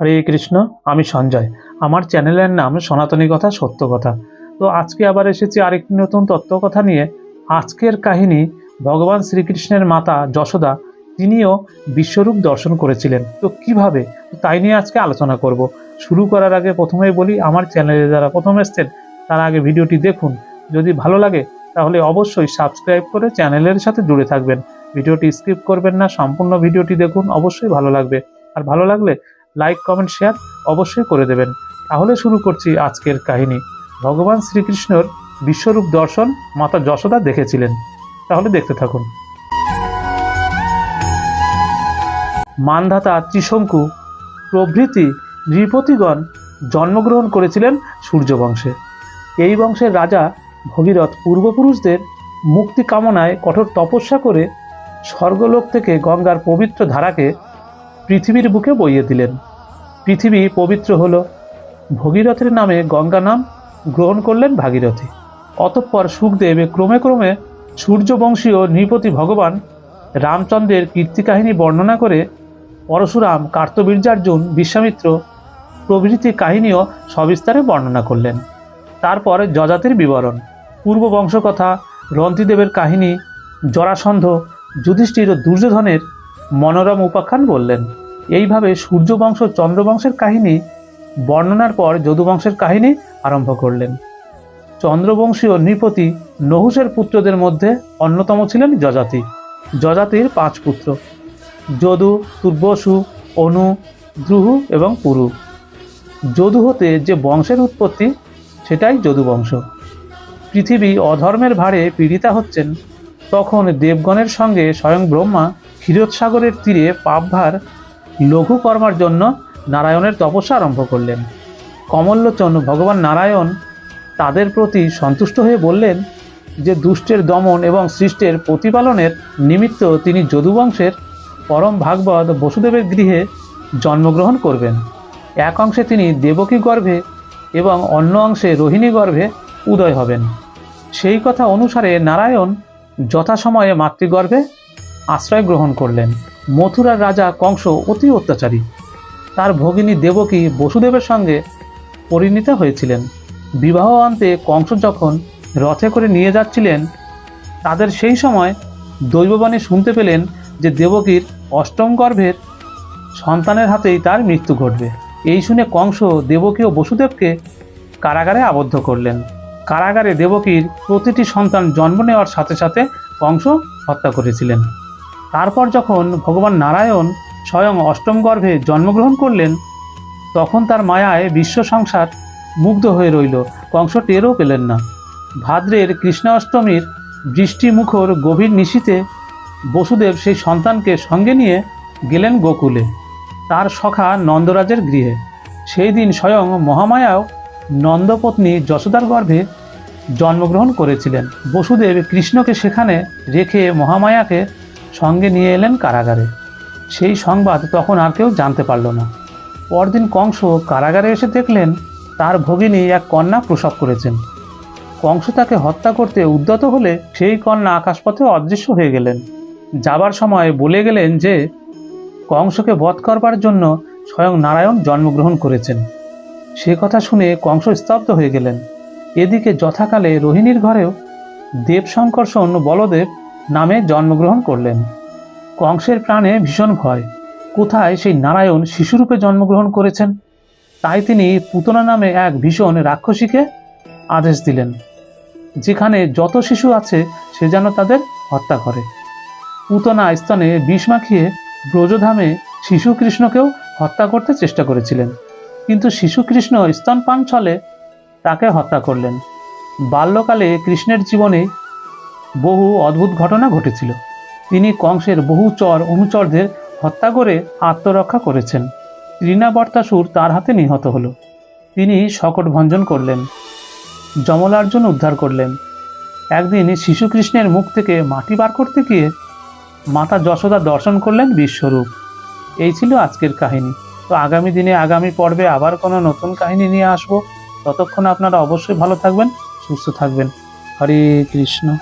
হরে কৃষ্ণ, আমি সঞ্জয়। আমার চ্যানেলের নাম সনাতনী কথা, সত্য কথা। তো আজকে আবার এসেছি আরেকটি নতুন তত্ত্ব কথা নিয়ে। আজকের কাহিনী ভগবান শ্রীকৃষ্ণের মাতা যশোদা, তিনিও বিশ্বরূপ দর্শন করেছিলেন। তো কীভাবে? তাই নিয়ে আজকে আলোচনা করব। শুরু করার আগে প্রথমেই বলি, আমার চ্যানেলে যারা প্রথম এসছেন, তারা আগে ভিডিওটি দেখুন। যদি ভালো লাগে, তাহলে অবশ্যই সাবস্ক্রাইব করে চ্যানেলের সাথে জুড়ে থাকবেন। ভিডিওটি স্কিপ করবেন না, সম্পূর্ণ ভিডিওটি দেখুন, অবশ্যই ভালো লাগবে। আর ভালো লাগলে লাইক, কমেন্ট, শেয়ার অবশ্যই করে দেবেন। তাহলে শুরু করছি আজকের কাহিনী। ভগবান শ্রীকৃষ্ণর বিশ্বরূপ দর্শন মাতা যশোদা দেখেছিলেন। তাহলে দেখতে থাকুন। মানধাতা ত্রিশঙ্কু প্রভৃতি নৃপতিগণ জন্মগ্রহণ করেছিলেন সূর্য বংশে এই বংশের রাজা ভগীরথ পূর্বপুরুষদের মুক্তি কামনায় কঠোর তপস্যা করে স্বর্গলোক থেকে গঙ্গার পবিত্র ধারাকে পৃথিবীর বুকে বইয়ে দিলেন। পৃথিবী পবিত্র হল। ভগীরথের নামে গঙ্গা নাম গ্রহণ করলেন ভাগীরথী। অতঃপর সুখদেব ক্রমে ক্রমে সূর্যবংশীয় নৃপতি ভগবান রামচন্দ্রের কীর্তিকাহিনী বর্ণনা করে পরশুরাম, কার্তবীর্যার্জুন, বিশ্বামিত্র প্রভৃতি কাহিনীও সবিস্তারে বর্ণনা করলেন। তারপর যজাতির বিবরণ। পূর্ব বংশকথা, রন্তিদেবের কাহিনী, জরাসন্ধ, যুধিষ্ঠির ও দুর্যোধনের মনোরম উপাখ্যান বললেন। এইভাবে সূর্যবংশ চন্দ্রবংশের কাহিনী বর্ণনার পর যদুবংশের কাহিনী আরম্ভ করলেন। চন্দ্রবংশীয় নৃপতি নহুষের পুত্রদের মধ্যে অন্যতম ছিলেন যজাতি। যজাতির পাঁচ পুত্র, যদু তুর্বসু অনু, দ্রুহু এবং পুরু। যদু হতে যে বংশের উৎপত্তি, সেটাই যদুবংশ। পৃথিবী অধর্মের ভারে পীড়িতা হচ্ছেন, তখন দেবগণের সঙ্গে স্বয়ং ব্রহ্মা ক্ষীরোৎসাগরের তীরে পাপভার লঘু কর্মার জন্য নারায়ণের তপস্যা আরম্ভ করলেন। কমল্লোচন ভগবান নারায়ণ তাদের প্রতি সন্তুষ্ট হয়ে বললেন যে, দুষ্টের দমন এবং সৃষ্টের প্রতিপালনের নিমিত্ত তিনি যদুবংশের পরম ভাগবত বসুদেবের গৃহে জন্মগ্রহণ করবেন। এক অংশে তিনি দেবকী গর্ভে এবং অন্য অংশে রোহিণী গর্ভে উদয় হবেন। সেই কথা অনুসারে নারায়ণ যথাসময়ে মাতৃগর্ভে আশ্রয় গ্রহণ করলেন। মথুরার রাজা কংস অতি অত্যাচারী। তার ভগিনী দেবকী বসুদেবের সঙ্গে পরিণীতা হয়েছিলেন। বিবাহ আনতে কংস যখন রথে করে নিয়ে যাচ্ছিলেন, তাদের সেই সময় দৈববাণী শুনতে পেলেন যে দেবকীর অষ্টম গর্ভের সন্তানের হাতেই তার মৃত্যু ঘটবে। এই শুনে কংস দেবকী ও বসুদেবকে কারাগারে আবদ্ধ করলেন। কারাগারে দেবকীর প্রতিটি সন্তান জন্ম নেওয়ার সাথে সাথে কংস হত্যা করেছিলেন। তারপর যখন ভগবান নারায়ণ স্বয়ং অষ্টম গর্ভে জন্মগ্রহণ করলেন, তখন তার মায়ায় বিশ্ব সংসার মুগ্ধ হয়ে রইল। কংস টেরও পেলেন না। ভাদ্রের কৃষ্ণাষ্টমীর বৃষ্টিমুখর গভীর নিশীতে বসুদেব সেই সন্তানকে সঙ্গে নিয়ে গেলেন গোকুলে, তার সখা নন্দরাজের গৃহে। সেই দিন স্বয়ং মহামায়াও নন্দপত্নী যশোদার গর্ভে জন্মগ্রহণ করেছিলেন। বসুদেব কৃষ্ণকে সেখানে রেখে মহামায়াকে সঙ্গে নিয়ে এলেন কারাগারে। সেই সংবাদ তখন আর কেউ জানতে পারল না। পরদিন কংস কারাগারে এসে দেখলেন, তার ভগিনী এক কন্যা প্রসব করেছেন। কংস তাকে হত্যা করতে উদ্যত হলে সেই কন্যা আকাশপথে অদৃশ্য হয়ে গেলেন। যাবার সময় বলে গেলেন যে, কংসকে বধ করবার জন্য স্বয়ং নারায়ণ জন্মগ্রহণ করেছেন। সে কথা শুনে কংস স্তব্ধ হয়ে গেলেন। এদিকে যথাকালে রোহিণীর ঘরেও দেব সংকর্ষণ বলদেব নামে জন্মগ্রহণ করলেন। কংসের প্রাণে ভীষণ ভয়। কোথায় সেই নারায়ণ শিশুরূপে জন্মগ্রহণ করেছেন? তাই তিনি পুতনা নামে এক ভীষণ রাক্ষসীকে আদেশ দিলেন। যেখানে যত শিশু আছে, সে যেন তাদের হত্যা করে। পুতনা স্তনে বিষ মাখিয়ে ব্রজধামে শিশু কৃষ্ণকেও হত্যা করতে চেষ্টা করেছিলেন। কিন্তু শিশু কৃষ্ণ স্তনপান ছলে তাকে হত্যা করলেন। বাল্যকালে কৃষ্ণের জীবনে বহু অদ্ভুত ঘটনা ঘটেছিল। তিনি কংসের বহু চর অনুচরদের হত্যা করে আত্মরক্ষা করেছেন। ঋণাবর্তাসুর তার হাতে নিহত হল। তিনি শকট ভঞ্জন করলেন যমলার্জুন উদ্ধার করলেন। একদিন শিশুকৃষ্ণের মুখ থেকে মাটি বার করতে গিয়ে মাতা যশোদা দর্শন করলেন বিশ্বরূপ। এই ছিল আজকের কাহিনী। তো আগামী দিনে আগামী পর্বে আবার কোনো নতুন কাহিনী নিয়ে আসব। ততক্ষণ আপনারা অবশ্যই ভালো থাকবেন, সুস্থ থাকবেন। হরে কৃষ্ণ।